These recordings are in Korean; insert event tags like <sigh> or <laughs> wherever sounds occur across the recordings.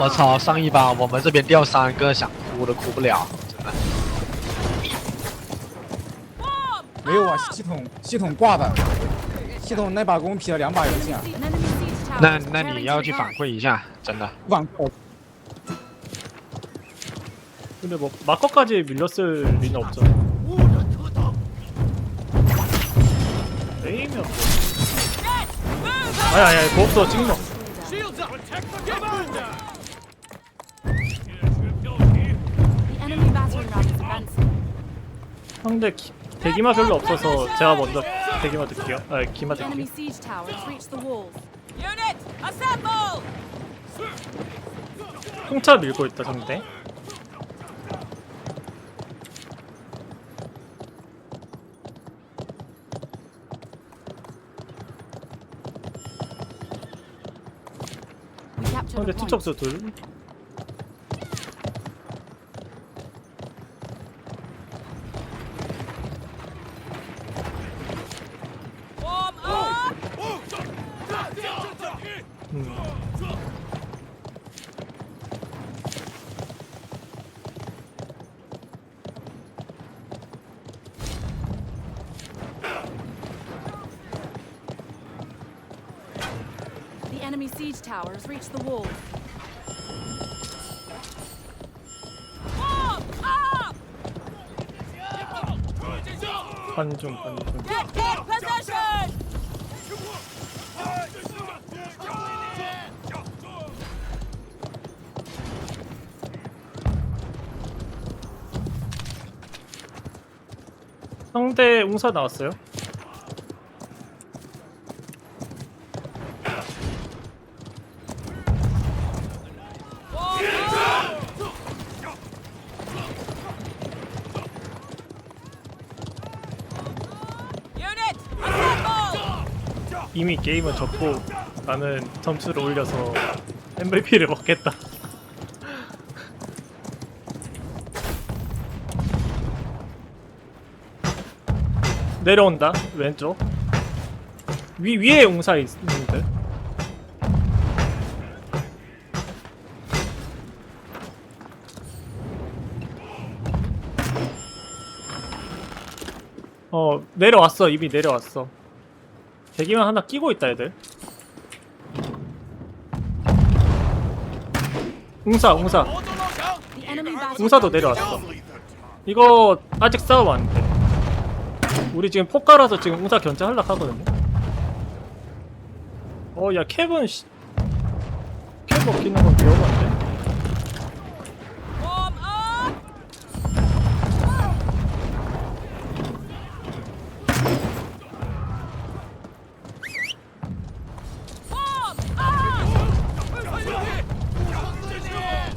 我操，上一把我们这边掉三个，想哭都哭不了，真的。没有啊，系统系统挂的，系统那把给我们劈了两把游戏啊，那那你要去反馈一下，真的。网购 근데 뭐 마커까지 밀렸을 리는 없잖아. 에이면 뭐. 아니 아니 아니 그거 없어 찍는 거. 상대 기, 대기마 별로 없어서 제가 먼저 대기마 드릴게요. 아 기마 Enemy 드릴게요. 홍차 밀고 있다 상대. 상대 a point. 투척수 둘. Warm up! 음. The enemy siege tower has reached the walls. 관중 관중. Get in position! 상대 웅사 나왔어요. Unit, assemble! 이미 게임은 졌고 나는 점수를 올려서 MVP를 먹겠다. <laughs> 내려온다 왼쪽. 위 위에 용사 있는데. 어 내려왔어 이미 내려왔어 대기만 하나 끼고 있다 애들. 웅사 웅사. 웅사도 내려왔어. 이거 아직 싸움 안돼. 우리 지금 포카라서 지금 웅사 견제 하려고 하거든요. 어 야 캡은 씨... 캡 먹히는 건 위험한데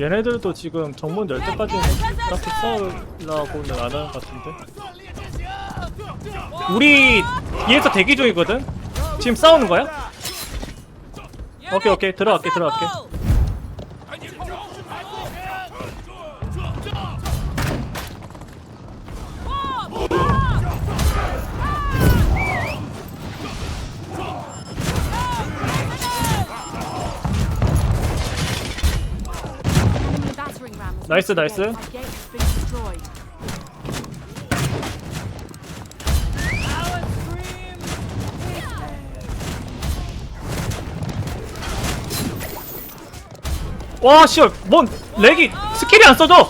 얘네들도 지금 정문 열 때까지는 딱히 싸우려고는 안 하는 것 같은데. 우리 뒤에서 대기 중이거든? 지금 싸우는 거야? 오케이 오케이. 들어갈게 들어갈게 나이스, 나이스. 와 씨발 뭔 렉이 스킬이 안 써져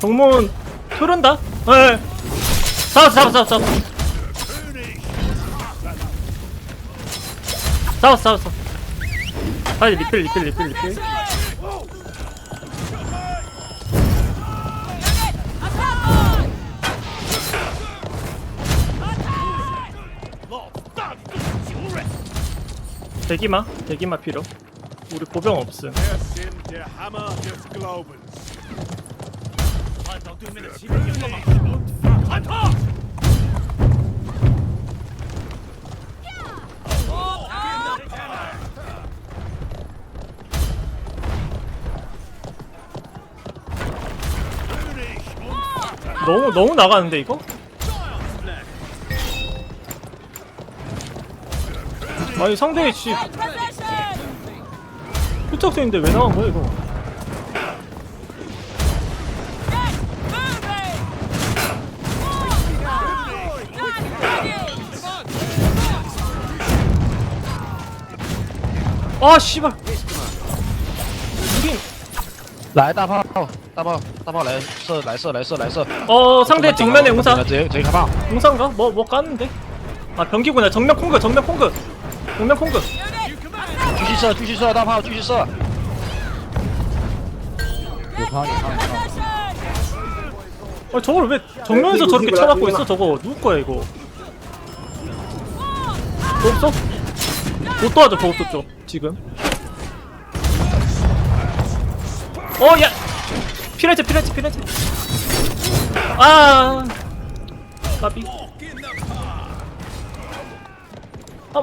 정문 흐른다? 예 잡았어 잡았어 잡았어 잡았어 잡았어. 빨리 리필 리필 리필 리필. 대기마 대기마 필요. 우리 보병 없음 너무 나가는데 이거? 아니 상대의 지 포착되는데 왜 나간 거야 이거? 아 씨발 우린 来大炮，大炮，大炮来射，来射，来射，来射。 어 상대 정면에 웅사直接直接开炮。 웅사인가? 뭐 뭐 까는데? 아 변기구나 정면 콩그 정면 콩그 정면 콩그 继续射，继续射，大炮继续射。有康有康有康， Possession. 아 저걸 왜 정면에서 저렇게 쳐맞고 있어 저거 누구 거야 이거 없어? 못 도와줘 보호소 쪽 지금 어 야. 피레체 피레체 피레체. 아. 까비.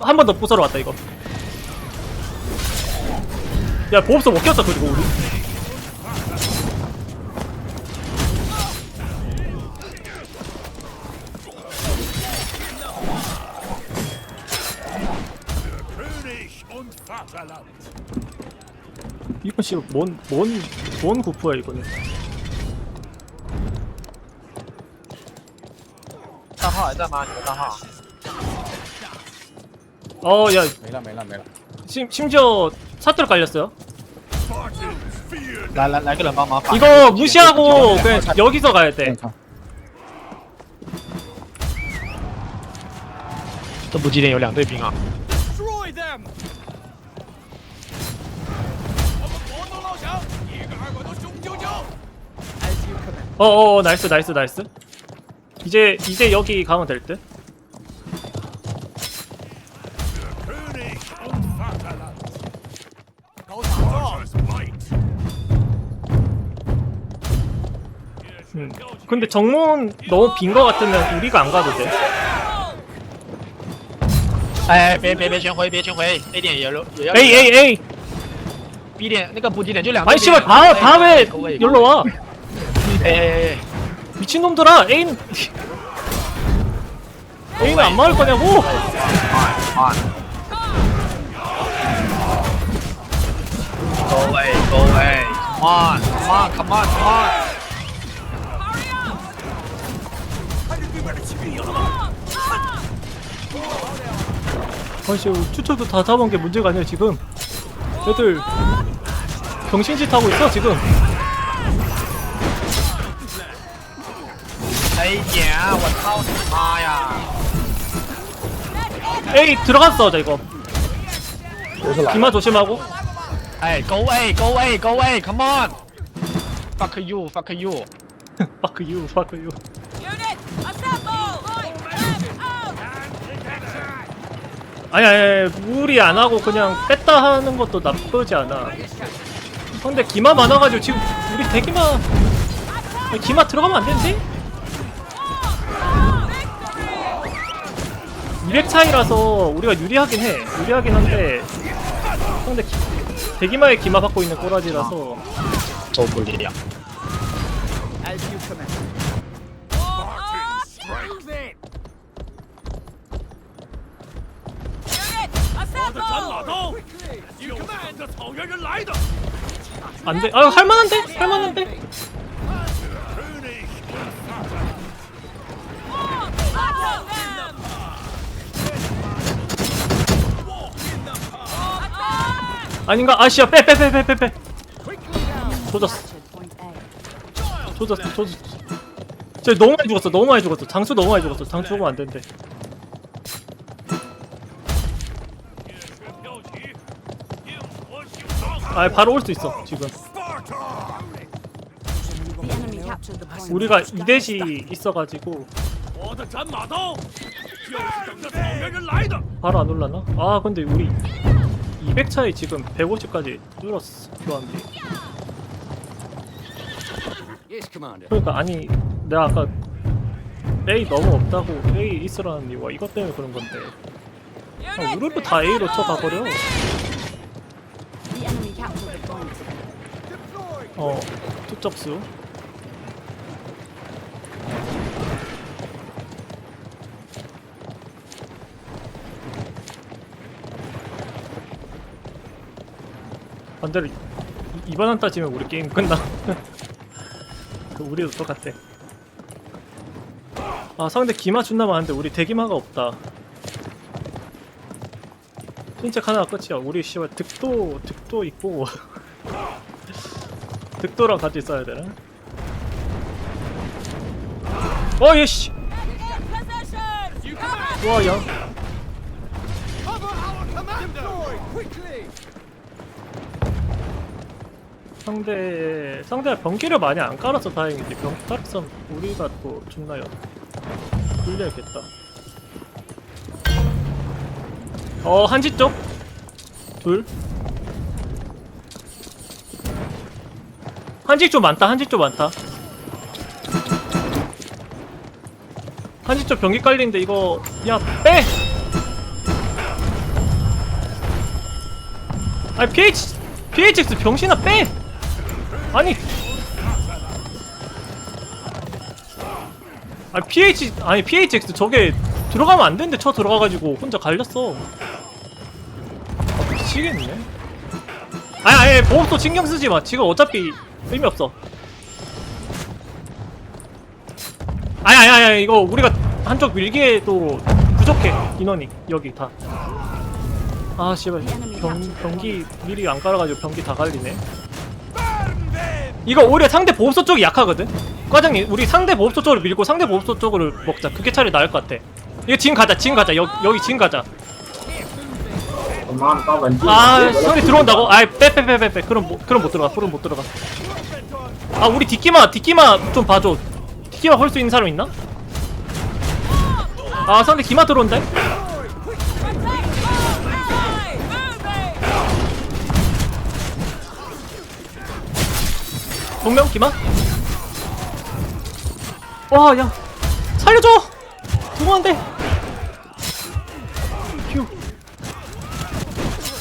한번 더 부서러 왔다 이거. 야못 꼈어 그리고 우리 이건 씨뭔뭔뭔 구프야 이거는 大炮还在吗？你的大炮？ 어야 没了没了没了， 심, 심지어 사투를 깔렸어요 Spartans fear 来来来个人帮忙。 이거 무시하고 그냥 여기서 가야 看 돼 看，这补给点有两队兵啊。 어어 나이스 나이스 나이스 이제 이제 여기 가면 될듯 König und Vaterland. Sparta's might. 음. 근데 정문 너무 빈 거 같으면 우리가 안 가도 돼 哎，别别别全回，别全回，A 点也有也要。 A A A B 点那个补给点就两队 아니 兵。 씨발 다 다 왜 거位 여기로 와 A A A。 미친놈들아 A는 <laughs> A는 안 막을 거냐고 Go away, go away. Come on, come on, come on, come on. 아씨 추천도 다 잡은 게 문제가 아니야 지금 애들 병신짓 하고 있어 지금 에이 들어갔어 저 이거 기마 조심하고 Hey, go away, go away, go away, come on! Fuck you, fuck you. fuck you, fuck you. Unit, assemble! Line out! 아니 아니 아니, 무리 안 하고 그냥 뺐다 하는 것도 나쁘지 않아 근데 기마 많아가지고 지금 우리 대기마 아니, 기마 들어가면 안 되는데? 유렉 차이라서 우리가 유리하긴 해. 유리하긴 한데 근데 기, 대기마의 기마 받고 있는 꼬라지라서 저 볼일이야. 안 돼. 아 할만한데? 할만한데? 아닌가? 아씨야 빼 빼 빼 빼 빼빼. 조졌어. 조졌어 조졌어. 쟤 너무 많이 죽었어 너무 많이 죽었어. 장수 너무 많이 죽었어. 장수 오면 안된대. 아 바로 올 수 있어 지금. 우리가 이대시 있어가지고. 바로 안 올라나? 아 근데 우리 200 차이 지금 150까지 뚫었어 교환비 그러니까 아니 내가 아까 A 너무 없다고 A 있으라는 이유가 이것 때문에 그런 건데. 아, 우르르 다 A로 the point. 어 투적수 반대로 2번 한 따지면 우리 게임 끝나. <laughs> 그 우리도 똑같아. 아 상대 기마 존나 많은데 우리 대기마가 없다. 신책 하나가 끝이야. 우리 씨발 득도 득도 있고. <laughs> 득도랑 같이 써야 되나? 어 예씨! 와야 상대 상대가 병기를 많이 안 깔아서 다행이지. 병 깔았으면 우리가 또 존나요? 불리하겠다. 어 한지 쪽둘? 한지 쪽 많다 한지 쪽 많다. 한지 쪽 병기 깔리는데 이거 야 빼! 아니 PH PHX 병신아 빼! 아니. 아 PH 아니 PHX 저게 들어가면 안 되는데 쳐 들어가가지고 혼자 갈렸어. 아, 미치겠네. 아니 아니 보험도 신경 쓰지 마. 지금 어차피 의미 없어. 아니 아니 아니 이거 우리가 한쪽 밀기에도 부족해. 인원이. 여기 다. 아 씨발. 병, 병기 미리 안 깔아가지고 병기 다 갈리네 이거 오히려 상대 보급소 쪽이 약하거든? 과장님 우리 상대 보급소 쪽으로 밀고 상대 보급소 쪽으로 먹자. 그게 차라리 나을 것 같아. 이거 지금 가자 지금 가자. 여, 여기 지금 가자. 아 상대 들어온다고? 아이 빼빼빼빼빼. 그럼 못 그럼 못 들어가 그럼 못 들어가. 아 우리 뒷기마 뒷기마 좀 봐줘. 뒷기마 헐 수 있는 사람 있나? 아 상대 기마 들어온다 동명 기마 와야 살려줘 동호한테 휴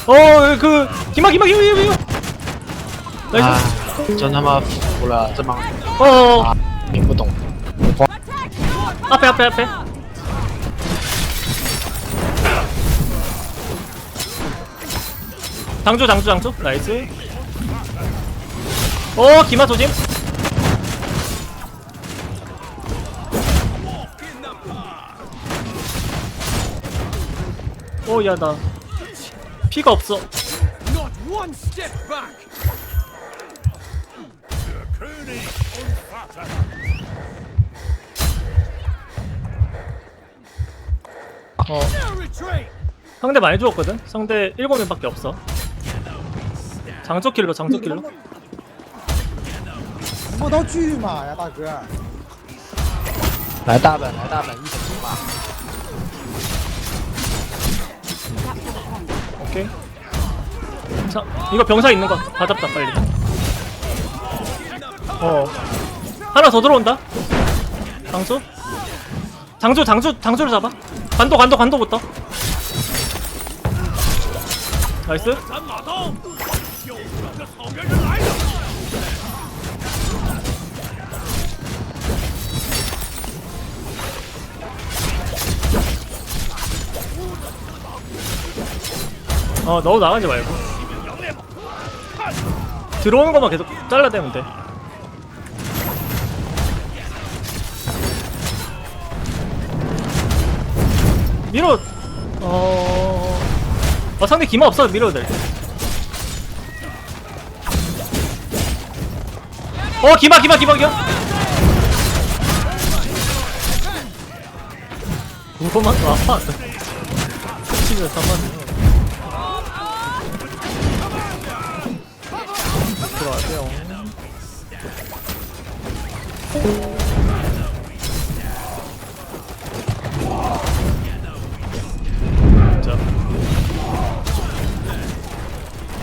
어그 기마 기마 기마 기마 기마 啊 나이스 真他妈服了，这帮 어 听不懂。 앞에 앞에 앞에 장주 장주 장주 나이스 어 기마 조짐 오야 나 피가 없어. 어. 상대 많이 죽었거든 상대 7명밖에 없어 장쪽 킬러 磨刀巨马呀，大哥！来大本，来大本，一本金马。 Capture the point. 오케이. 자, 이거 병사 있는 거 다 잡자 빨리. 어. 하나 더 들어온다. 장수. 장수, 장수, 장수를 잡아. 간도, 간도, 간도부터. 나이스. 어, 너무 나가지 말고. 들어오는 것만 계속 잘라대면 돼. 밀어. 어. 어 상대 기마 없어도 밀어도 돼. 어 기마 기마 기마 기마. 도 아파. 치면 3만.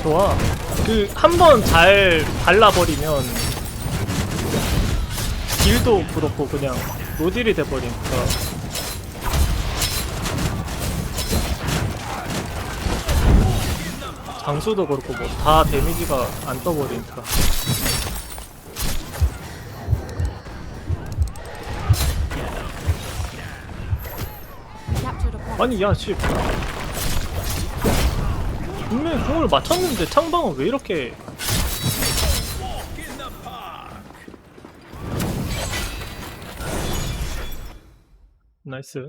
좋아. 그 한 번 잘 발라버리면 딜도 그렇고 그냥 노딜이 돼버리니까. 장수도 그렇고 뭐 다 데미지가 안 떠버리니까. 아니 야 씨. 분명히 공을 맞췄는데 창방은 왜 이렇게 나이스